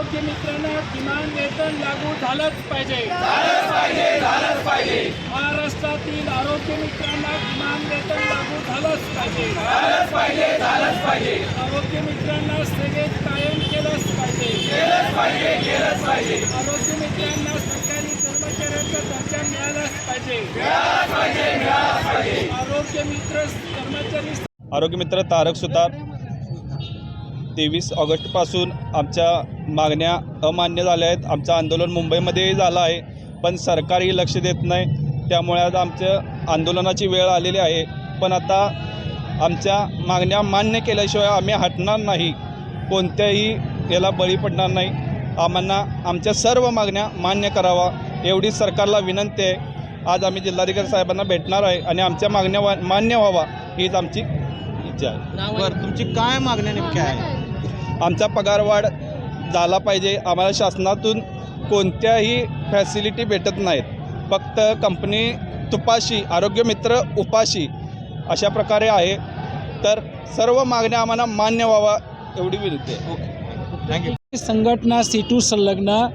आरोग्य मित्रांना किमान वेतन लागू झालंच पाहिजे. महाराष्ट्रातील आरोग्य मित्रांना किमान वेतन लागू झालंच पाहिजे. आरोग्य मित्रांना सेवेत कायम केलंच पाहिजे. आरोग्य मित्रांना सरकारी कर्मचाऱ्यांचा दर्जा मिळालाच पाहिजे. आरोग्य मित्र कर्मचारी आरोग्यमित्र तारक सुतार तेवीस ऑगस्टपासून आमच्या मागण्या अमान्य झाल्या आहेत. आमचं आंदोलन मुंबईमध्येही झालं आहे पण सरकारही लक्ष देत नाही. त्यामुळे आज आमच्या आंदोलनाची वेळ आलेली आहे. पण आता आमच्या मागण्या मान्य केल्याशिवाय आम्ही हटणार नाही. कोणत्याही याला बळी पडणार नाही. आम्हाला आमच्या सर्व मागण्या मान्य करावा एवढी सरकारला विनंती आहे. आज आम्ही जिल्हाधिकारी साहेबांना भेटणार आहे आणि आमच्या मागण्या मान्य व्हावा हीच आमची इच्छा आहे. बरं तुमची काय मागण्या नेमक्या आहे आमचा पगारवाढ झाला पाहिजे. आम्हाला शासनातून कोणत्याही फॅसिलिटी भेटत नाहीत. फक्त कंपनी तुपाशी आरोग्यमित्र उपाशी अशा प्रकारे आहे. तर सर्व मागण्या आम्हाला मान्य व्हावा एवढी विनंती आहे. थँक्यू संघटना सीटू संलग्न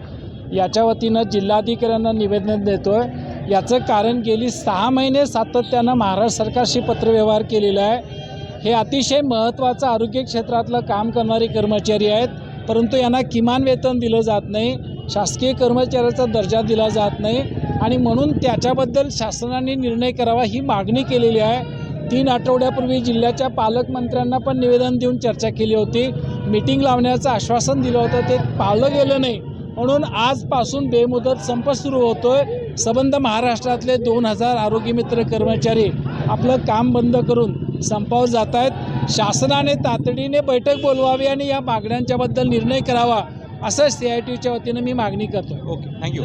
याच्या वतीनं जिल्हाधिकाऱ्यांना निवेदन देतो आहे याचं कारण गेली सहा महिने सातत्यानं महाराष्ट्र सरकारशी पत्रव्यवहार केलेला आहे. हे अतिशय महत्त्वाचं आरोग्य क्षेत्रातलं काम करणारे कर्मचारी आहेत परंतु यांना किमान वेतन दिलं जात नाही शासकीय कर्मचाऱ्याचा दर्जा दिला जात नाही आणि म्हणून त्याच्याबद्दल शासनाने निर्णय करावा ही मागणी केलेली आहे. तीन आठवड्यापूर्वी जिल्ह्याच्या पालकमंत्र्यांना पण निवेदन देऊन चर्चा केली होती. मीटिंग लावण्याचं आश्वासन दिलं होतं ते पाळलं गेलं नाही. म्हणून आजपासून बेमुदत संप सुरू होतोय. सबंध महाराष्ट्रातले दोन हजार आरोग्यमित्र कर्मचारी आपलं काम बंद करून संपावर जात आहेत शासनाने तातडीने बैठक बोलवावी आणि या मागण्यांच्याबद्दल निर्णय करावा असं सी आय टीच्या वतीनं मी मागणी करतो ओके थँक्यू